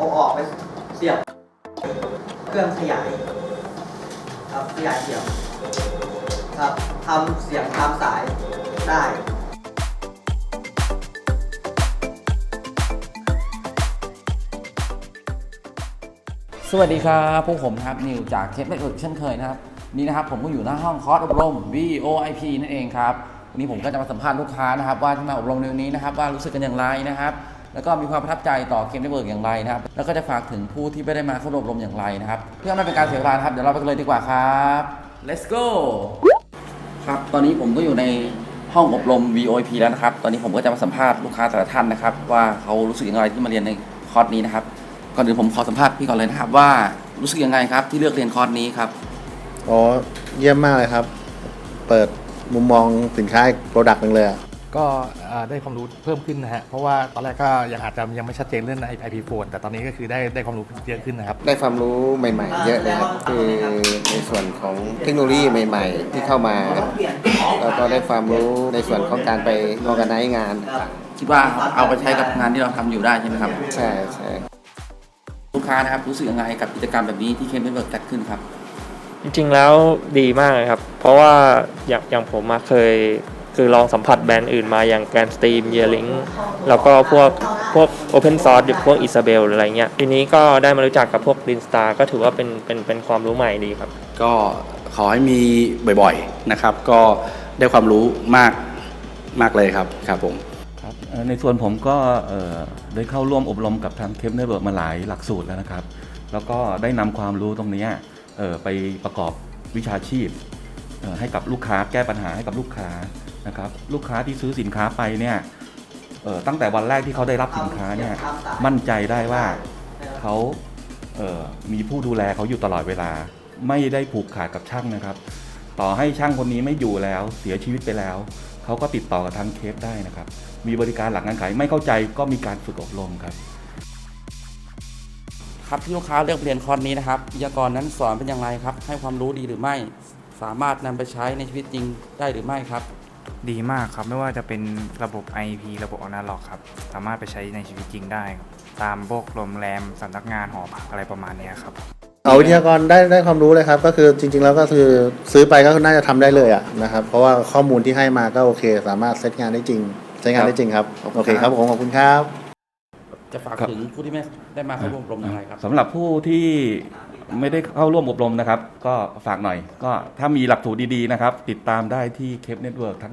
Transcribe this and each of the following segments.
เอาออกไปเสียบ เครื่องขยาย ครับขยายเสียงครับทำเสียงตามสายได้สวัสดีครับพวกผมนะครับนิวจากเคสเน็ตเวิร์กเช่นเคยนะครับนี่นะครับผมก็อยู่หน้าห้องคอร์สอบรม VOIP นั่นเองครับวันนี้ผมก็จะมาสัมภาษณ์ลูกค้านะครับ ว่าที่มาอบรมในวันนี้นะครับ ว่ารู้สึกกันอย่างไรนะครับ แล้วก็มีความประทับใจต่อเคมเน็ตเวิร์กอย่างไรนะครับ แล้วก็จะฝากถึงผู้ที่ไม่ได้มาเข้าร่วมอบรมอย่างไรนะครับ เพื่อไม่เป็นการเสียเวลาครับ เดี๋ยวเราไปกันเลยดีกว่าครับ let's go ครับ ตอนนี้ผมก็อยู่ในห้องอบรม VOIP แล้วนะครับ ตอนนี้ผมก็จะมาสัมภาษณ์ลูกค้าแต่ละท่านนะครับ ว่าเขารู้สึกอย่างไรที่มาเรียนในคอร์สนี้นะครับ ก่อนอื่นผมขอสัมภาษณ์พี่ก่อนเลยนะครับว่ารู้สึกยังไงครับที่เลือกเรียนคอร์สนี้ครับ อ๋อ เยี่ยมมากเลยครับ เปิดมุมมองสินค้าอีกโปรดักต์หนึ่งเลยอะ ก็เอ่อได้ความรู้เพิ่มขึ้นนะฮะเพราะว่าตอนแรกก็ยังอาจจะยังไม่ชัดเจนเรื่อง IP phone แต่ตอนนี้ก็คือได้ได้ความรู้เยอะขึ้นนะครับ ได้ความรู้ใหม่ ๆ เยอะเลยครับคือในส่วนของเทคโนโลยีใหม่ ๆ ที่เข้ามาเปลี่ยนแล้วก็ได้ความรู้ในส่วนของการไปออ g a ไน z e งานต่างคิดว่าเอาไปใช้กับงานที่เราทำอยู่ได้ใช่ไหมครับๆใช่ใช่ลูกค้านะครับรู้สึกยังไงกับกิจกรรมแบบนี้ที่เคมเน็ตเวิร์กจัดขึ้นครับจริงๆแล้วดีมากเลยครับ เพราะว่าอย่างอย่างผมมาเคย คือลองสัมผัสแบรนด์อื่นมาอย่างแกรนสต e ีมเยลิงแล้วก็พวกพวก Open Source หรือพวก Isabel หรืออะไรเงี้ยทีนี้ก็ได้มารู้จักกับพวก Green Star ก็ถือว่าเป็นเป็นเป็นความรู้ใหม่ดีครับ ก็ขอให้มีบ่อยๆนะครับ ก็ได้ความรู้มากมากเลยครับครับผมครับเอ่อในส่วนผมก็เอ่อได้เข้าร่วมอบรมกับทางเคมเนเวิร์กมาหลายหลักสูตรแล้วนะครับ แล้วก็ได้นำความรู้ตรงเนี้ยเอ่อไปประกอบวิชาชีพเอ่อให้กับลูกค้าแก้ปัญหาให้กับลูกค้า นะครับลูกค้าที่ซื้อสินค้าไปเนี่ยเออตั้งแต่วันแรกที่เขาได้รับสินค้าเนี่ยมั่นใจได้ว่าเขาเออมีผู้ดูแลเขาอยู่ตลอดเวลา ไม่ได้ผูกขาดกับช่างนะครับ ต่อให้ช่างคนนี้ไม่อยู่แล้วเสียชีวิตไปแล้ว เขาก็ติดต่อกับทางเคฟได้นะครับ มีบริการหลังการขายไม่เข้าใจก็มีการฝึกอบรมครับ ครับที่ลูกค้าเลือกเรียนคอร์สนี้นะครับวิทยากรนั้นสอนเป็นอย่างไรครับ ให้ความรู้ดีหรือไม่ สามารถนำไปใช้ในชีวิตจริงได้หรือไม่ครับ ดีมากครับ ไม่ว่าจะเป็นระบบ IP ระบบอนาล็อกครับ สามารถไปใช้ในชีวิตจริงได้ครับตามพวกโรงแรมสำนักงานหอพักอะไรประมาณเนี้ยครับ เอาวิทยากรได้ได้ความรู้เลยครับ ก็คือจริง ๆ แล้วก็คือซื้อไปก็น่าจะทำได้เลยอะนะครับ เพราะว่าข้อมูลที่ให้มาก็โอเค สามารถเซตงานได้จริง ใช้งานได้จริงครับ โอเคครับผมขอบคุณครับ จะฝากครับถึงผู้ที่ไม่ได้มาเข้าร่วมอบรมอย่างไรครับ สำหรับผู้ที่ไม่ได้เข้าร่วมอบรมนะครับ ก็ฝากหน่อย ก็ถ้ามีหลักสูตรดีๆนะครับ ติดตามได้ที่เคปเน็ตเวิร์กทั้ง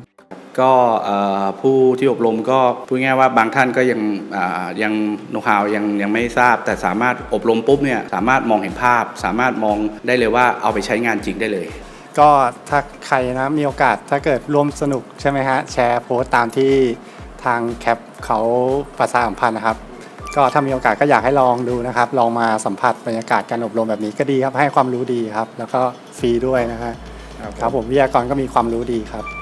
ก็เอ่อผู้ที่อบรมก็พูดง่ายๆว่าบางท่านก็ยังอ่ายังโน้ตฮาวยังยังไม่ทราบ แต่สามารถอบรมปุ๊บเนี่ยสามารถมองเห็นภาพ สามารถมองได้เลยว่าเอาไปใช้งานจริงได้เลย ก็ถ้าใครนะมีโอกาสถ้าเกิดร่วมสนุกใช่ไหมฮะแชร์โพสต์ตามที่ทางแคปเขาประชาสัมพันธ์นะครับก็ถ้ามีโอกาสก็อยากให้ลองดูนะครับ ลองมาสัมผัสบรรยากาศการอบรมแบบนี้ก็ดีครับ ให้ความรู้ดีครับ แล้วก็ฟรีด้วยนะฮะครับผมวิทยากรก็มีความรู้ดีครับ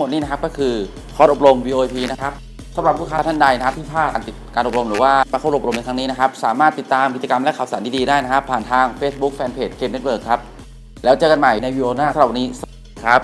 หมดนี้นะครับก็คือคอร์สอบรม VOP นะครับสำหรับลูกค้าท่านใดนะครับที่พลาดการติดการอบรมหรือว่ามาเข้าอบรมในครั้งนี้นะครับสามารถติดตามกิจกรรมและข่าวสารดีๆได้นะครับ ผ่านทาง Facebook Fanpage เกมเน็ตเวิร์กครับแล้วเจอกันใหม่ในวิดีโอหน้าสำหรับวันนี้ครับ